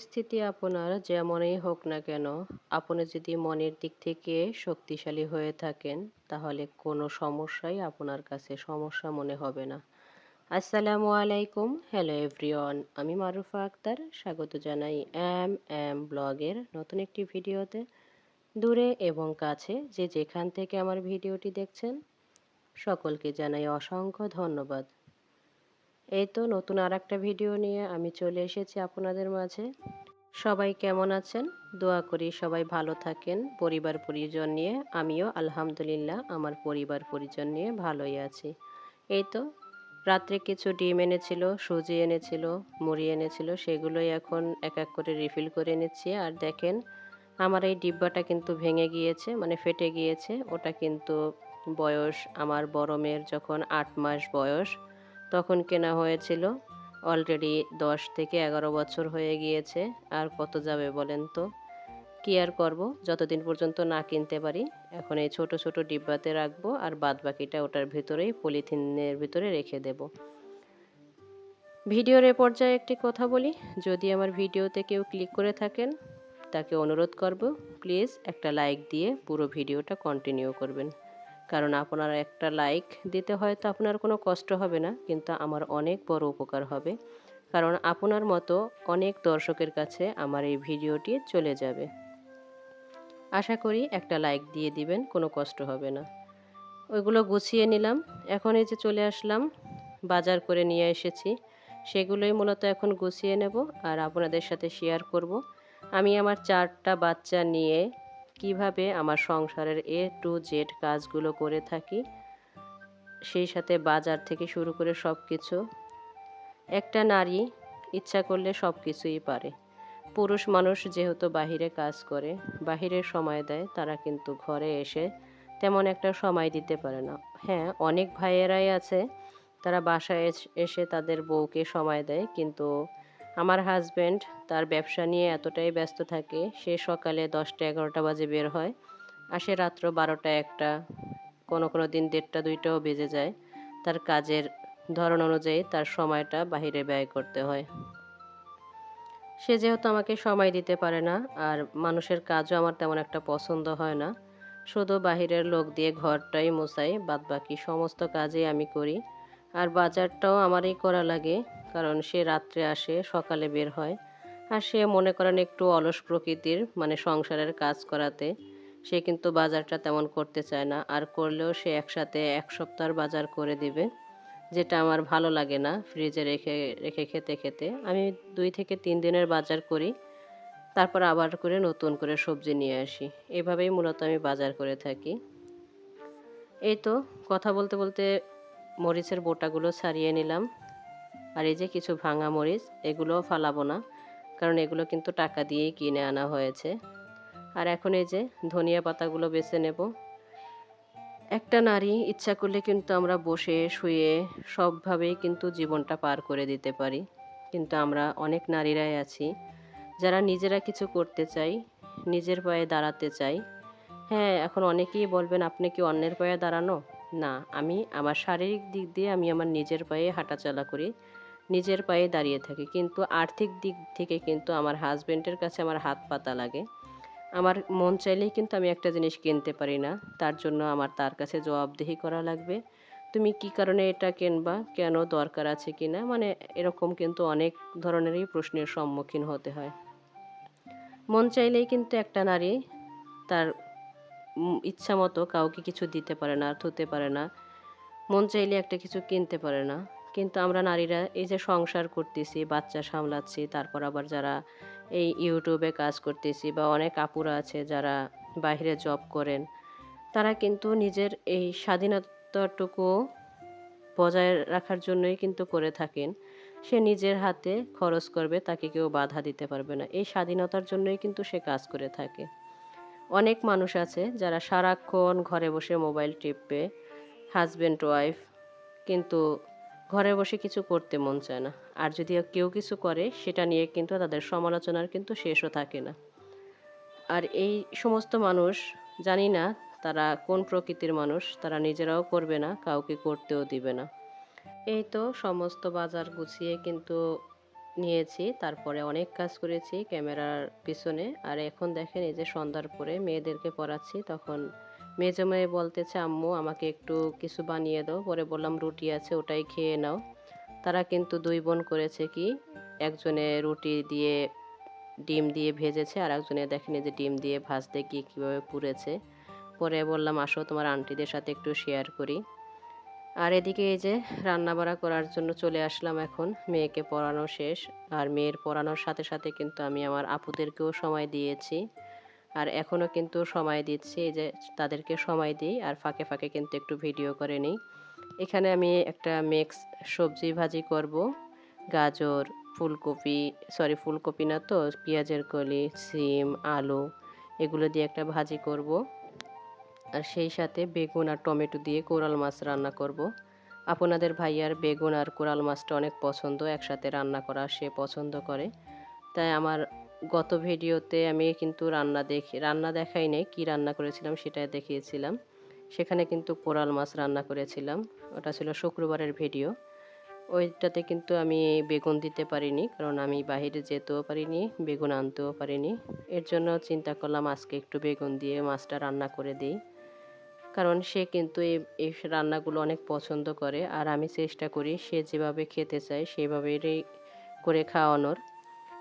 পরিস্থিতি আপনার যেমনই হোক না কেন, আপনি যদি মনের দিক থেকে শক্তিশালী হয়ে থাকেন, তাহলে কোনো সমস্যাই আপনার কাছে সমস্যা মনে হবে না। আসসালামু আলাইকুম। হ্যালো এভরিওয়ান আমি মারুফা আক্তার। স্বাগত জানাই এম এম ব্লগের নতুন একটি ভিডিওতে। দূরে এবং কাছে যে যেখান থেকে আমার ভিডিওটি দেখছেন, সকলকে জানাই অসংখ্য ধন্যবাদ। এই তো নতুন আর একটা ভিডিও নিয়ে আমি চলে এসেছি আপনাদের মাঝে। সবাই কেমন আছেন? দোয়া করি সবাই ভালো থাকেন। পরিবার পরিজন নিয়ে আমিও আলহামদুলিল্লাহ আমার পরিবার পরিজন নিয়ে ভালোই আছি। এই তো রাত্রে কিছু ডিম এনেছিল, সুজি এনেছিল, মুড়ি এনেছিল, সেগুলোই এখন এক এক করে রিফিল করে নিচ্ছি। আর দেখেন আমার এই ডিব্বাটা কিন্তু ভেঙে গিয়েছে মানে ফেটে গিয়েছে। ওটা কিন্তু বয়স, আমার বড় মেয়ের যখন আট মাস বয়স তখন কেনা হয়েছিল। অলরেডি দশ থেকে এগারো বছর হয়ে গিয়েছে, আর কত যাবে বলেন তো? কি আর করব? যতদিন পর্যন্ত না কিনতে পারি, এখন এই ছোট ছোট ডিব্বাতে রাখব আর বাদ বাকিটা ওটার ভিতরেই পলিথিনের ভিতরে রেখে দেব। ভিডিওর এ পর্যায়ে একটি কথা বলি। যদি আমার ভিডিওতে কেউ ক্লিক করে থাকেন, তাকে অনুরোধ করব, প্লিজ একটা লাইক দিয়ে পুরো ভিডিওটা কন্টিনিউ করবেন। কারণ আপনার একটা লাইক দিতে হয়তো আপনার কোনো কষ্ট হবে না, কিন্তু আমার অনেক বড় উপকার হবে। কারণ আপনার মতো অনেক দর্শকের কাছে আমার এই ভিডিওটি চলে যাবে। আশা করি একটা লাইক দিয়ে দিবেন, কোনো কষ্ট হবে না। ওইগুলো গুছিয়ে নিলাম। এখন এই যে চলে আসলাম, বাজার করে নিয়ে এসেছি। সেগুলোই মূলত এখন গুছিয়ে নেব আর আপনাদের সাথে শেয়ার করব। আমি আমার চারটা বাচ্চা নিয়ে কীভাবে আমার সংসারের এ টু জেড কাজগুলো করে থাকি, সেই সাথে বাজার থেকে শুরু করে সব কিছু একটা নারী ইচ্ছা করলে সব কিছুই পারে। পুরুষ মানুষ যেহেতু বাহিরে কাজ করে বাহিরে সময় দেয়, তারা কিন্তু ঘরে এসে তেমন একটা সময় দিতে পারে না। হ্যাঁ অনেক ভাইয়েরাই আছে, তারা বাসায় এসে তাদের বউকে সময় দেয়, কিন্তু আমার হাজব্যান্ড তার ব্যবসা নিয়ে এতটাই ব্যস্ত থাকে, সে সকালে দশটা এগারোটা বাজে বের হয়, আসে রাত্র বারোটা একটা, কোনো কোনো দিন দেড়টা দুইটাও বেজে যায়। তার কাজের ধরন অনুযায়ী তার সময়টা বাহিরে ব্যয় করতে হয়। সে যেহেতু আমাকে সময় দিতে পারে না, আর মানুষের কাজও আমার তেমন একটা পছন্দ হয় না, শুধু বাহিরের লোক দিয়ে ঘরটাই মোছাই বাদ বাকি সমস্ত কাজই আমি করি। আর বাজারটাও আমারই করা লাগে কারণ সে রাত্রে আসে, সকালে বের হয়। আর সে মনে করেন একটু অলস প্রকৃতির মানে সংসারের কাজ করাতে। সে কিন্তু বাজারটা তেমন করতে চায় না। আর করলেও সে একসাথে এক সপ্তাহ বাজার করে দিবে, যেটা আমার ভালো লাগে না ফ্রিজে রেখে রেখে খেতে খেতে। আমি দুই থেকে তিন দিনের বাজার করি, তারপর আবার করে নতুন করে সবজি নিয়ে আসি। এভাবেই মূলত আমি বাজার করে থাকি। এই তো, কথা বলতে বলতে মরিচের বোটাগুলো ছাড়িয়ে নিলাম। আর এই যে কিছু ভাঙা মরিচ, এগুলোও ফালাবো না, কারণ এগুলো কিন্তু টাকা দিয়েই কিনে আনা হয়েছে। আর এখন এই যে ধনিয়া পাতাগুলো বেছে নেব। একটা নারী ইচ্ছা করলে কিন্তু আমরা বসে, শুয়ে সবভাবেই কিন্তু জীবনটা পার করে দিতে পারি। কিন্তু আমরা অনেক নারীরাই আছি, যারা নিজেরা কিছু করতে চাই, নিজের পায়ে দাঁড়াতে চাই। হ্যাঁ এখন অনেকেই বলবেন, আপনি কি অন্যের পায়ে দাঁড়ানো? না, আমি আমার শারীরিক দিক দিয়ে আমি আমার নিজের পায়ে হাঁটাচলা করি। নিজের পায়ে দাঁড়িয়ে থাকি। কিন্তু আর্থিক দিক থেকে কিন্তু আমার হাজব্যান্ডের কাছে আমার হাত পাতা লাগে। আমার মন চাইলেই কিন্তু আমি একটা জিনিস কিনতে পারি না। তার জন্য আমার তার কাছে জবাবদিহি করা লাগবে। তুমি কি কারণে এটা কিনবা? কেন দরকার আছে কি না মানে এরকম কিন্তু অনেক ধরনেরই প্রশ্নের সম্মুখীন হতে হয়। মন চাইলেই কিন্তু একটা নারী তার ইচ্ছা মতো কাউকে কিছু দিতে পারে না, থুতে পারে না। মন চাইলে একটা কিছু কিনতে পারে না। কিন্তু আমরা নারীরা এই যে সংসার করতেছি, বাচ্চা সামলাচ্ছি, তারপর আবার যারা এই ইউটিউবে কাজ করতেছি বা অনেক আপুরা আছে যারা বাইরে জব করেন, তারা কিন্তু নিজের এই স্বাধীনতাটুকু বজায় রাখার জন্যই কিন্তু করে থাকেন। সে নিজের হাতে খরচ করবে, তাকে কেউ বাধা দিতে পারবে না। এই স্বাধীনতার জন্যই কিন্তু সে কাজ করে থাকে। অনেক মানুষ আছে যারা সারাক্ষণ ঘরে বসে মোবাইল টিপবে হাজব্যান্ড ওয়াইফ কিন্তু ঘরে বসে কিছু করতে মন চায় না। আর যদি কেউ কিছু করে, সেটা নিয়ে কিন্তু তাদের সমালোচনার কিন্তু শেষও থাকে না। আর এই সমস্ত মানুষ, জানি না তারা কোন প্রকৃতির মানুষ, তারা নিজেরাও করবে না, কাউকে করতেও দিবে না। এই তো সমস্ত বাজার গুছিয়ে কিন্তু নিয়েছি, তারপরে অনেক কাজ করেছি ক্যামেরার পিছনে। আর এখন দেখেন এই যে সন্ধ্যার পরে মেয়েদেরকে পড়াচ্ছি, তখন মেজো মেয়ে বলতেছে, আম্মু, আমাকে একটু কিছু বানিয়ে দাও। পরে বললাম, রুটি আছে, ওটাই খেয়ে নাও। তারা কিন্তু দুই বোন করেছে কি, একজনে রুটি দিয়ে ডিম দিয়ে ভেজেছে আর একজনে দেখেনি যে ডিম দিয়ে ভাজতে গিয়ে কীভাবে পুড়েছে। পরে বললাম, আসো, তোমার আন্টিদের সাথে একটু শেয়ার করি। আর এদিকে এই যে রান্না বাড়া করার জন্য চলে আসলাম এখন, মেয়েকে পড়ানো শেষ। আর মেয়ের পড়ানোর সাথে সাথে কিন্তু আমি আমার আপুদেরকেও সময় দিয়েছি। আর এখনও কিন্তু সময় দিচ্ছি যে তাদেরকে সময় দিই আর ফাঁকে ফাঁকে কিন্তু একটু ভিডিও করে নিই। এখানে আমি একটা মিক্স সবজি ভাজি করব, গাজর, ফুলকপি সরি ফুলকপি না তো, পেঁয়াজের কলি, সিম, আলু, এগুলো দিয়ে একটা ভাজি করব। আর সেই সাথে বেগুন আর টমেটো দিয়ে কোরাল মাছ রান্না করব। আপনাদের ভাইয়ার বেগুন আর কোরাল মাছটা অনেক পছন্দ, একসাথে রান্না করা সে পছন্দ করে। তাই আমার গত ভিডিওতে আমি কিন্তু রান্না দেখি, রান্না দেখাই নেই, কী রান্না করেছিলাম সেটা দেখিয়েছিলাম। সেখানে কিন্তু কোরাল মাছ রান্না করেছিলাম, ওটা ছিল শুক্রবারের ভিডিও। ওইটাতে কিন্তু আমি বেগুন দিতে পারিনি, কারণ আমি বাহিরে যেতেও পারিনি, বেগুন আনতেও পারিনি। এর জন্য চিন্তা করলাম আজকে একটু বেগুন দিয়ে মাছটা রান্না করে দিই। কারণ সে কিন্তু এই এই রান্নাগুলো অনেক পছন্দ করে, আর আমি চেষ্টা করি সে যেভাবে খেতে চায় সেভাবেই করে খাওয়ানোর।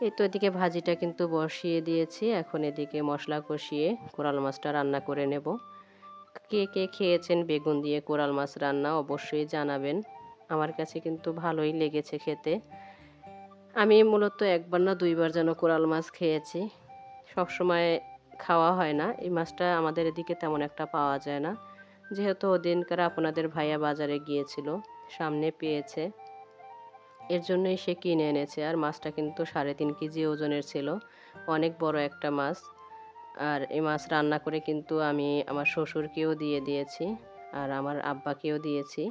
এই তো এদিকে ভাজিটা কিন্তু বসিয়ে দিয়েছি। এখন এদিকে মশলা কষিয়ে কোরাল মাছটা রান্না করে নেব। কে কে খেয়েছেন বেগুন দিয়ে কোরাল মাছ রান্না অবশ্যই জানাবেন। আমার কাছে কিন্তু ভালোই লেগেছে খেতে। আমি মূলত একবার না দুইবার যেন কোরাল মাছ খেয়েছি। সবসময় খাওয়া হয় না। এই মাছটা আমাদের এদিকে তেমন একটা পাওয়া যায় না। যেহেতু ওদিনকার আপনাদের ভাইয়া বাজারে গিয়েছিল, সামনে পেয়েছে। এর জন্যই সে কিনে এনেছে। আর মাছটা কিন্তু সাড়ে তিন কেজি ওজনের ছিল। অনেক বড় একটা মাছ। আর এই মাছ রান্না করে কিন্তু আমি আমার শ্বশুরকেও দিয়ে দিয়েছি। আর আমার আব্বাকেও দিয়েছি।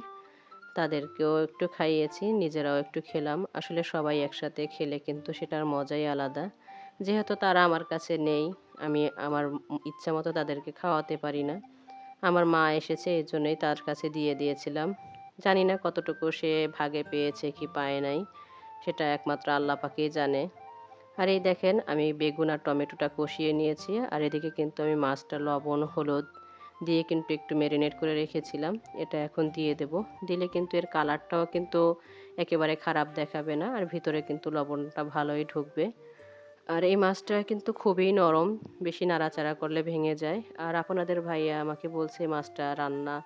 তাদেরকেও একটু খাইয়েছি, নিজেরাও একটু খেলাম। আসলে সবাই একসাথে খেলে কিন্তু সেটার মজাই আলাদা। যেহেতু তারা আমার কাছে নেই, আমি আমার ইচ্ছা মতো তাদেরকে খাওয়াতে পারি না। আমার মা এসেছে, এই জন্যই তার কাছে দিয়ে দিয়েছিলাম। জানি না কতটুকু সে ভাগে পেয়েছে কি পায় নাই, সেটা একমাত্র আল্লাহ পাকেই জানে। আর এই দেখেন, আমি বেগুন আর টমেটোটা কষিয়ে নিয়েছি, আর এদিকে কিন্তু আমি মাছটা লবণ, হলুদ দিয়ে কিন্তু একটু ম্যারিনেট করে রেখেছিলাম। এটা এখন দিয়ে দেব। দিলে কিন্তু এর কালারটাও কিন্তু একেবারে খারাপ দেখাবে না, আর ভিতরে কিন্তু লবণটা ভালোই ঢুকবে। আর এই মাছটা কিন্তু খুবই নরম, বেশি নাড়াচাড়া করলে ভেঙে যায়। আর আপনাদের ভাইয়া আমাকে বলছে মাছটা রান্না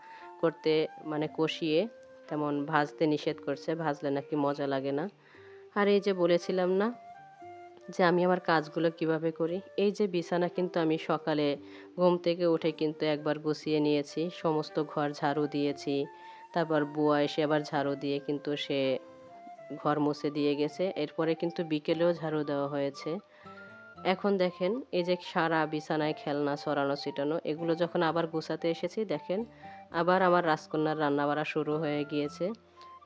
করতে মানে কষিয়ে তেমন ভাজতে নিষেধ করছে, ভাজলে নাকি মজা লাগে না। আর এই যে বলেছিলাম না যে আমি আমার কাজগুলো কীভাবে করি, এই যে বিছানা কিন্তু আমি সকালে ঘুম থেকে উঠে কিন্তু একবার গুছিয়ে নিয়েছি, সমস্ত ঘর ঝাড়ু দিয়েছি, তারপর বুয়া এসে আবার ঝাড়ু দিয়ে কিন্তু সে ঘর মুছে দিয়ে গেছে। এরপরে কিন্তু বিকেলেও ঝাড়ু দেওয়া হয়েছে। এখন দেখেন, এই যে সারা বিছানায় খেলনা ছড়ানো ছিটানো, এগুলো যখন আবার গুছাতে এসেছি, দেখেন আবার আমার রাজকন্যার রান্নাবাড়া শুরু হয়ে গিয়েছে।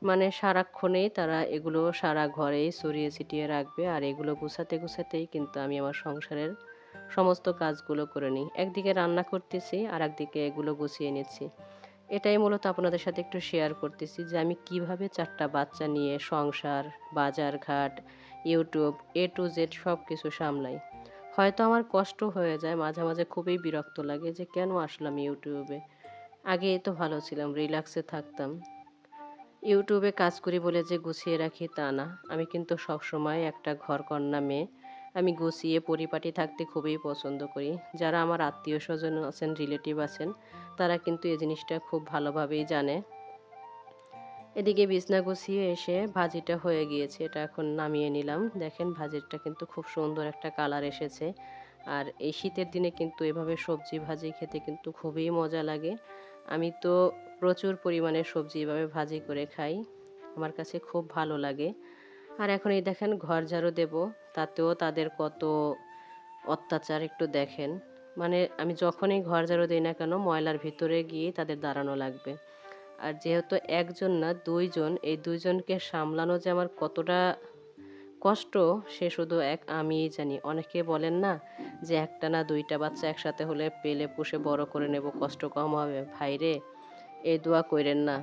মানে সারাক্ষণেই তারা এগুলো সারা ঘরেই ছড়িয়ে ছিটিয়ে রাখবে আর এগুলো গুছাতে গুছাতেই কিন্তু আমি আমার সংসারের সমস্ত কাজগুলো করে নিই। একদিকে রান্না করতেছি আর একদিকে এগুলো গুছিয়ে নিচ্ছি। এটাই মূলত আপনাদের সাথে একটু শেয়ার করতেছি যে আমি কীভাবে চারটা বাচ্চা নিয়ে সংসার বাজার ঘাট ইউটিউব এ টু জেড সব কিছু সামলাই। হয়তো আমার কষ্ট হয়ে যায়, মাঝে মাঝে খুবই বিরক্ত লাগে যে কেন আসলাম ইউটিউবে? আগে তো ভালো ছিলাম রিল্যাক্সে থাকতাম। ইউটিউবে কাজ করি বলে যে গুছিয়ে রাখি তা না। আমি কিন্তু সবসময় একটা ঘর কন্যা মেয়ে। আমি গুছিয়ে পরিপাটি থাকতে খুবই পছন্দ করি। যারা আমার আত্মীয় স্বজন আছেন রিলেটিভ আছেন, তারা কিন্তু এই জিনিসটা খুব ভালোভাবেই জানে। এদিকে বিছনা গুছিয়ে এসে ভাজিটা হয়ে গিয়েছে, এটা এখন নামিয়ে নিলাম। দেখেন ভাজিটা কিন্তু খুব সুন্দর একটা কালার এসেছে। আর এই শীতের দিনে কিন্তু এভাবে সবজি ভাজি খেতে কিন্তু খুবই মজা লাগে। আমি তো প্রচুর পরিমাণে সবজি এভাবে ভাজি করে খাই। আমার কাছে খুব ভালো লাগে। আর এখন এই দেখেন ঘর ঝাড়ু দেব, তাতেও তাদের কত অত্যাচার একটু দেখেন। মানে আমি যখনই ঘর ঝাড়ু দিই না কেন, ময়লার ভিতরে গিয়ে তাদের দাঁড়ানো লাগবে। আর যেহেতু একজন না, দুইজন, এই দুইজনকে সামলানো যে আমার কতটা কষ্ট, সে শুধু এক আমিই জানি। অনেকে বলেন না যে একটা না দুইটা বাচ্চা একসাথে হলে পেলে পুষে বড় করে নেব, কষ্ট কম হবে। ভাইরে এই দোয়া কইরেন না।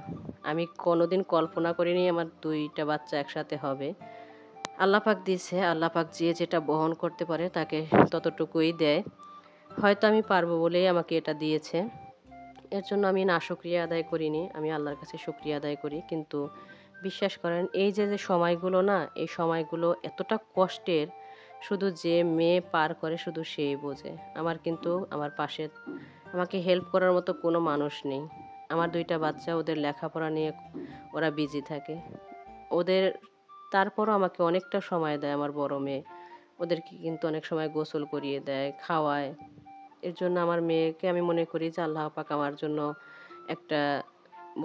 আমি কোনোদিন কল্পনা করিনি আমার দুইটা বাচ্চা একসাথে হবে। আল্লাহ পাক দিছে আল্লাহ পাক যে যেটা বহন করতে পারে তাকে ততটুকুই দেয়। হয়তো আমি পারব বলেই আমাকে এটা দিয়েছে। এর জন্য আমি না শুক্রিয়া আদায় করিনি, আমি আল্লাহর কাছে শুক্রিয়া আদায় করি। কিন্তু বিশ্বাস করেন, এই যে যে সময়গুলো না, এই সময়গুলো এতটা কষ্টের শুধু যে মেয়ে পার করে শুধু সেই বোঝে। আমার কিন্তু আমার পাশে, আমাকে হেল্প করার মতো কোনো মানুষ নেই। আমার দুইটা বাচ্চা, ওদের লেখাপড়া নিয়ে ওরা বিজি থাকে। ওদের, তারপরও আমাকে অনেকটা সময় দেয় আমার বড় মেয়ে। ওদেরকে কিন্তু অনেক সময় গোসল করিয়ে দেয়, খাওয়ায়। এর জন্য আমার মেয়েকে আমি মনে করি যে আল্লাহ পাক আমার জন্য একটা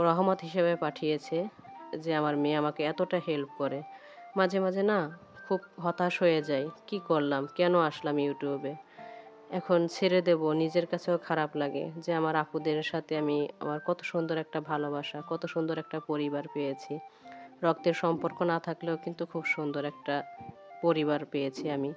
রহমত হিসেবে পাঠিয়েছে যে আমার মেয়ে আমাকে এতটা হেল্প করে। মাঝে মাঝে না খুব হতাশ হয়ে যাই। কি করলাম? কেন আসলাম ইউটিউবে? এখন ছেড়ে দেব, নিজের কাছেও খারাপ লাগে যে আমার আপুদের সাথে আমি আমার কত সুন্দর একটা ভালোবাসা, কত সুন্দর একটা পরিবার পেয়েছি। রক্তের সম্পর্ক না থাকলেও কিন্তু খুব সুন্দর একটা পরিবার পেয়েছি আমি।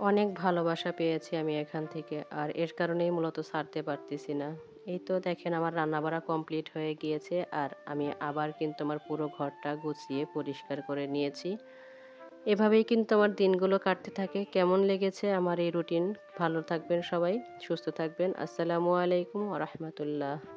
অনেক ভালোবাসা পেয়েছি আমি এখান থেকে, আর এর কারণেই মূলত ছাড়তে পারতেছি না। এই তো দেখেন আমার রান্নাবাড়া কমপ্লিট হয়ে গিয়েছে, আর আমি আবার কিন্তু আমার পুরো ঘরটা গুছিয়ে পরিষ্কার করে নিয়েছি। এভাবেই কিন্তু আমার দিনগুলো কাটতে থাকে। কেমন লেগেছে আমার এই রুটিন? ভালো থাকবেন সবাই, সুস্থ থাকবেন। আসসালামু আলাইকুম রহমতুল্লাহ।